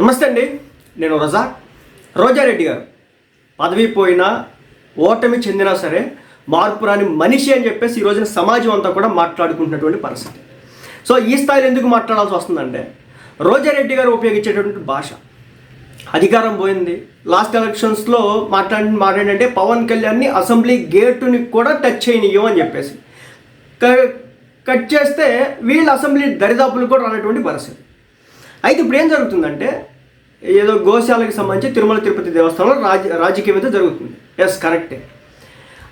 నమస్తే అండి. నేను రజా రోజారెడ్డి గారు. పదవి పోయినా ఓటమి చెందినా సరే మార్పు రాని మనిషి అని చెప్పేసి ఈ రోజున సమాజం అంతా కూడా మాట్లాడుకుంటున్నటువంటి పరిస్థితి. సో ఈ స్థాయిలో ఎందుకు మాట్లాడాల్సి వస్తుందంటే రోజారెడ్డి గారు ఉపయోగించేటటువంటి భాష. అధికారం పోయింది. లాస్ట్ ఎలక్షన్స్లో మాట్లాడిన మాట ఏంటంటే పవన్ కళ్యాణ్ని అసెంబ్లీ గేటుని కూడా టచ్ చేయనియ్యం అని చెప్పేసి. కట్ చేస్తే వీళ్ళు అసెంబ్లీ దరిదాపులు కూడా రానటువంటి పరిస్థితి. అయితే ఇప్పుడు ఏం జరుగుతుందంటే ఏదో గోశాలకు సంబంధించి తిరుమల తిరుపతి దేవస్థానంలో రాజ రాజకీయం అయితే జరుగుతుంది. ఎస్ కరెక్టే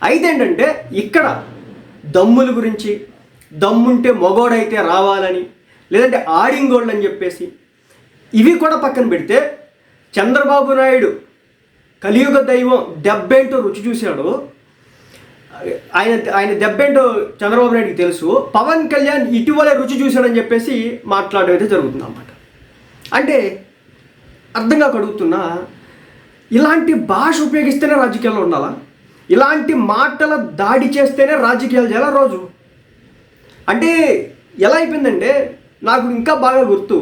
అయితే ఏంటంటే ఇక్కడ దమ్ముల గురించి దమ్ముంటే మగోడైతే రావాలని లేదంటే ఆడింగోళ్ళు అని చెప్పేసి ఇవి కూడా పక్కన పెడితే చంద్రబాబు నాయుడు కలియుగ దైవం దెబ్బేంటో రుచి చూశాడు. ఆయన ఆయన దెబ్బేంటో చంద్రబాబు నాయుడుకి తెలుసు. పవన్ కళ్యాణ్ ఇటీవలే రుచి చూశాడని చెప్పేసి మాట్లాడడం అయితే జరుగుతుంది అన్నమాట అంటే అర్థంగా కడుగుతున్నా ఇలాంటి భాష ఉపయోగిస్తేనే రాజకీయాల్లో ఉండాలా? ఇలాంటి మాటల దాడి చేస్తేనే రాజకీయాలు చేయాలా రోజు? అంటే ఎలా అయిపోయిందంటే నాకు ఇంకా బాగా గుర్తు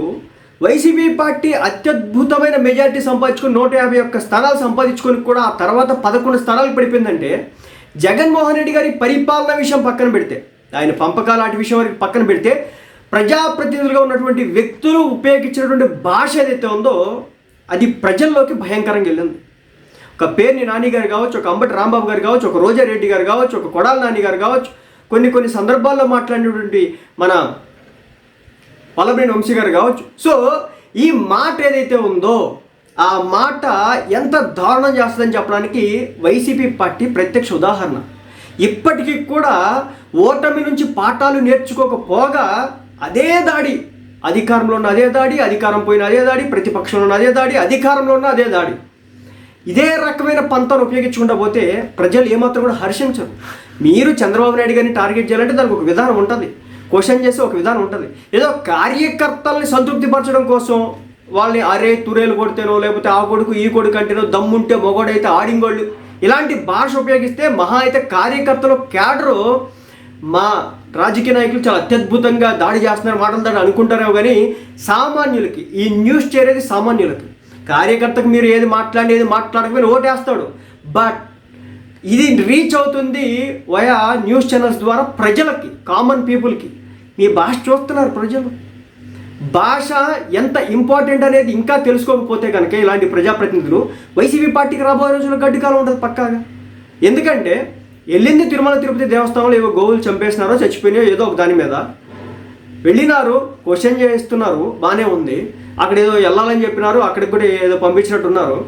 వైసీపీ పార్టీ అత్యద్భుతమైన మెజారిటీ సంపాదించుకుని నూట యాభై ఒక్క స్థానాలు సంపాదించుకొని కూడా ఆ తర్వాత పదకొండు స్థానాలు పడిపోయిందంటే జగన్మోహన్ రెడ్డి గారి పరిపాలన విషయం పక్కన పెడితే ఆయన పంపకాలు వాటి విషయం వరకు పక్కన పెడితే ప్రజాప్రతినిధులుగా ఉన్నటువంటి వ్యక్తులు ఉపయోగించినటువంటి భాష ఏదైతే ఉందో అది ప్రజల్లోకి భయంకరంగా వెళ్ళింది. ఒక పేర్ని నాని గారు కావచ్చు ఒక అంబటి రాంబాబు గారు కావచ్చు ఒక రోజారెడ్డి గారు కావచ్చు ఒక కొడాల నాని గారు కావచ్చు కొన్ని కొన్ని సందర్భాల్లో మాట్లాడినటువంటి మన పల్లబిని వంశీ గారు కావచ్చు. సో ఈ మాట ఏదైతే ఉందో ఆ మాట ఎంత దారుణం చేస్తుందని చెప్పడానికి వైసీపీ పార్టీ ప్రత్యక్ష ఉదాహరణ. ఇప్పటికీ కూడా ఓటమి నుంచి పాఠాలు నేర్చుకోకపోగా అదే దాడి. అధికారంలో ఉన్న అదే దాడి అధికారం పోయిన అదే దాడి ప్రతిపక్షంలో ఉన్న అదే దాడి అధికారంలో ఉన్న అదే దాడి. ఇదే రకమైన పంతను ఉపయోగించుకుంటా పోతే ప్రజలు ఏమాత్రం కూడా హర్షించరు. మీరు చంద్రబాబు నాయుడు గారిని టార్గెట్ చేయాలంటే దానికి ఒక విధానం ఉంటుంది. క్వశ్చన్ చేసే ఒక విధానం ఉంటుంది. ఏదో కార్యకర్తల్ని సంతృప్తిపరచడం కోసం వాళ్ళని అరే తురేలు కొడితేనో లేకపోతే ఆ కొడుకు ఈ కొడుకు అంటేనో దమ్ముంటే మొగోడైతే ఆడింగోళ్ళు. ఇలాంటి భాష ఉపయోగిస్తే మహా అయితే కార్యకర్తలు క్యాడరు మా రాజకీయ నాయకులు చాలా అత్యద్భుతంగా దాడి చేస్తున్నారు మాటలు దాడి అనుకుంటారేమో కానీ సామాన్యులకి ఈ న్యూస్ చేరేది సామాన్యులకి. కార్యకర్తకు మీరు ఏది మాట్లాడేది మాట్లాడకపోయినా ఓటేస్తాడు. బట్ ఇది రీచ్ అవుతుంది వయా న్యూస్ ఛానల్స్ ద్వారా ప్రజలకి కామన్ పీపుల్కి మీ భాష చూస్తున్నారు ప్రజలు. భాష ఎంత ఇంపార్టెంట్ అనేది ఇంకా తెలుసుకోకపోతే కనుక ఇలాంటి ప్రజాప్రతినిధులు వైసీపీ పార్టీకి రాబోయే రోజుల్లో గడ్డి కాలం ఉంటుంది పక్కాగా. ఎందుకంటే వెళ్ళింది తిరుమల తిరుపతి దేవస్థానంలో ఏవో గోవులు చంపేసినారో చచ్చిపోయినాయో ఏదో ఒక దాని మీద. వెళ్ళినారు క్వశ్చన్ చేస్తున్నారు బాగానే ఉంది. అక్కడ ఏదో వెళ్ళాలని చెప్పినారు అక్కడికి కూడా ఏదో పంపించినట్టున్నారు.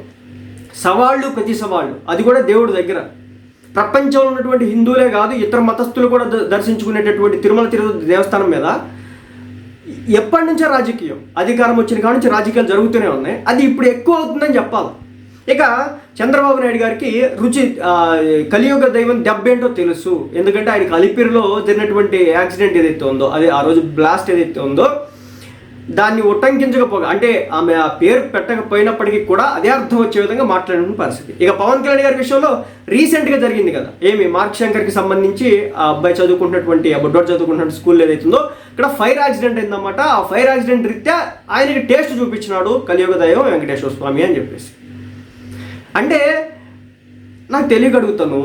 సవాళ్ళు ప్రతి సవాళ్ళు. అది కూడా దేవుడి దగ్గర. ప్రపంచంలో ఉన్నటువంటి హిందువులే కాదు ఇతర మతస్థులు కూడా ద- దర్శించుకునేటటువంటి తిరుమల తిరుపతి దేవస్థానం మీద ఎప్పటి నుంచో రాజకీయం. అధికారం వచ్చిన కాడ నుంచి రాజకీయాలు జరుగుతూనే ఉన్నాయి. అది ఇప్పుడు ఎక్కువ అవుతుందని చెప్పాలి. ఇక చంద్రబాబు నాయుడు గారికి రుచి కలియుగ దైవం దెబ్బేంటో తెలుసు. ఎందుకంటే ఆయన కలిపిరిలో జరిగినటువంటి యాక్సిడెంట్ ఏదైతే ఉందో అదే ఆ రోజు బ్లాస్ట్ ఏదైతే ఉందో దాన్ని ఉటంకించకపోగా అంటే ఆమె ఆ పేరు పెట్టకపోయినప్పటికీ కూడా అదే అర్థం వచ్చే విధంగా మాట్లాడిన పరిస్థితి. ఇక పవన్ కళ్యాణ్ గారి విషయంలో రీసెంట్గా జరిగింది కదా. ఏమి మార్క్ శంకర్కి సంబంధించి ఆ అబ్బాయి చదువుకుంటున్నటువంటి ఆ బుడ్డోడు చదువుకుంటున్న స్కూల్ ఏదైతుందో ఇక్కడ ఫైర్ యాక్సిడెంట్ అయిందన్నమాట. ఆ ఫైర్ యాక్సిడెంట్ రీత్యా ఆయనకి టేస్ట్ చూపించినాడు కలియుగ దైవం వెంకటేశ్వర స్వామి అని చెప్పేసి. అంటే నాకు తెలియగలుగుతాను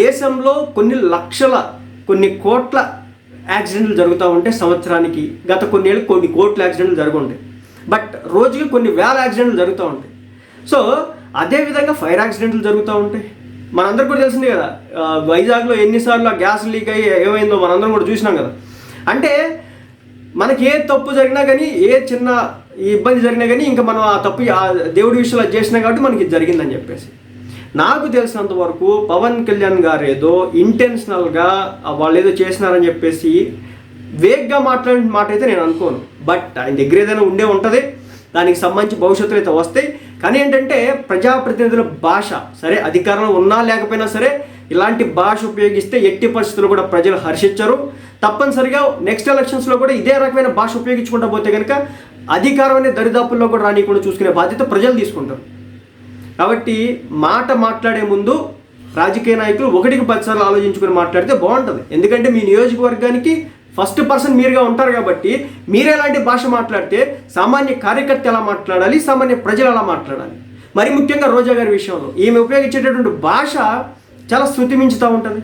దేశంలో కొన్ని లక్షల కొన్ని కోట్ల యాక్సిడెంట్లు జరుగుతూ ఉంటే సంవత్సరానికి గత కొన్నేళ్ళు కొన్ని కోట్ల యాక్సిడెంట్లు జరుగుంటాయి. బట్ రోజుకి కొన్ని వేల యాక్సిడెంట్లు జరుగుతూ ఉంటాయి. సో అదే విధంగా ఫైర్ యాక్సిడెంట్లు జరుగుతూ ఉంటాయి. మనందరికి కూడా తెలిసిందే కదా వైజాగ్లో ఎన్నిసార్లు ఆ గ్యాస్ లీక్ అయ్యి ఏమైందో మనందరం కూడా చూసినాం కదా. అంటే మనకి ఏ తప్పు జరిగినా కానీ ఏ చిన్న ఇబ్బంది జరిగినా కానీ ఇంకా మనం ఆ తప్పు ఆ దేవుడి విషయంలో చేసినా కాబట్టి మనకి జరిగిందని చెప్పేసి. నాకు తెలిసినంత వరకు పవన్ కళ్యాణ్ గారు ఏదో ఇంటెన్షనల్గా వాళ్ళు ఏదో చేసినారని చెప్పేసి వేగ్గా మాట్లాడిన మాట అయితే నేను అనుకోను. బట్ ఆయన దగ్గర ఏదైనా ఉండే ఉంటుంది. దానికి సంబంధించి భవిష్యత్తులో అయితే వస్తాయి కానీ ఏంటంటే ప్రజాప్రతినిధుల భాష సరే అధికారంలో ఉన్నా లేకపోయినా సరే ఇలాంటి భాష ఉపయోగిస్తే ఎట్టి పరిస్థితుల్లో కూడా ప్రజలు హర్షించరు. తప్పనిసరిగా నెక్స్ట్ ఎలక్షన్స్లో కూడా ఇదే రకమైన భాష ఉపయోగించుకుంటా పోతే కనుక అధికారం అనే దరిదాపుల్లో కూడా రానికుండా చూసుకునే బాధ్యత ప్రజలు తీసుకుంటారు. కాబట్టి మాట మాట్లాడే ముందు రాజకీయ నాయకులు ఒకటికి పదిసార్లు ఆలోచించుకొని మాట్లాడితే బాగుంటుంది. ఎందుకంటే మీ నియోజకవర్గానికి ఫస్ట్ పర్సన్ మీరుగా ఉంటారు కాబట్టి మీరు ఎలాంటి భాష మాట్లాడితే సామాన్య కార్యకర్త ఎలా మాట్లాడాలి సామాన్య ప్రజలు ఎలా మాట్లాడాలి? మరి ముఖ్యంగా రోజా గారి విషయంలో ఈమె ఉపయోగించేటటువంటి భాష చాలా శృతిమించుతూ ఉంటుంది.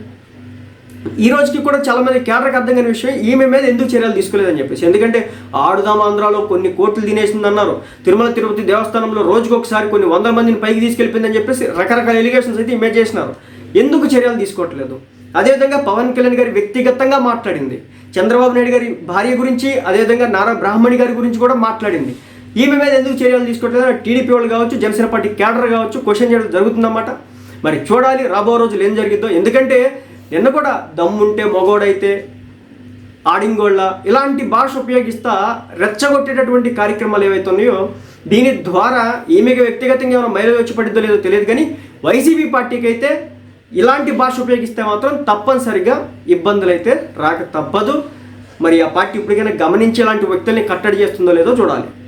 ఈ రోజుకి కూడా చాలా మంది కేడర్కి అర్థం కాని విషయం ఈమె మీద ఎందుకు చర్యలు తీసుకోలేదని చెప్పేసి. ఎందుకంటే ఆడుదాం ఆంధ్రాలో కొన్ని కోట్లు తినేసింది అన్నారు తిరుమల తిరుపతి దేవస్థానంలో రోజుకు ఒకసారి కొన్ని వందల మందిని పైకి తీసుకెళ్ళిపోయిందని చెప్పేసి రకరకాల ఎలిగేషన్స్ అయితే ఈమె చేసినారు. ఎందుకు చర్యలు తీసుకోవట్లేదు? అదేవిధంగా పవన్ కళ్యాణ్ గారి వ్యక్తిగతంగా మాట్లాడింది. చంద్రబాబు నాయుడు గారి భార్య గురించి అదేవిధంగా నారా బ్రాహ్మణి గారి గురించి కూడా మాట్లాడింది. ఈమె మీద ఎందుకు చర్యలు తీసుకోవట్లేదు? టీడీపీ వాళ్ళు కావచ్చు జనసేన పార్టీ క్యాడర్ కావచ్చు క్వశ్చన్ చేయడం జరుగుతుందన్నమాట. మరి చూడాలి రాబో రోజులు ఏం జరిగిద్దో. ఎందుకంటే నిన్న కూడా దమ్ముంటే మగోడైతే ఆడింగోళ్ళ ఇలాంటి భాష ఉపయోగిస్తా రెచ్చగొట్టేటటువంటి కార్యక్రమాలు ఏవైతే ఉన్నాయో దీని ద్వారా ఈమెకి వ్యక్తిగతంగా ఏమైనా మైలు వచ్చి పడిద్దో లేదో తెలియదు కానీ వైసీపీ పార్టీకి అయితే ఇలాంటి భాష ఉపయోగిస్తే మాత్రం తప్పనిసరిగా ఇబ్బందులు అయితే రాక తప్పదు. మరి ఆ పార్టీ ఇప్పటికైనా గమనించి ఇలాంటి వ్యక్తుల్ని కట్టడి చేస్తుందో లేదో చూడాలి.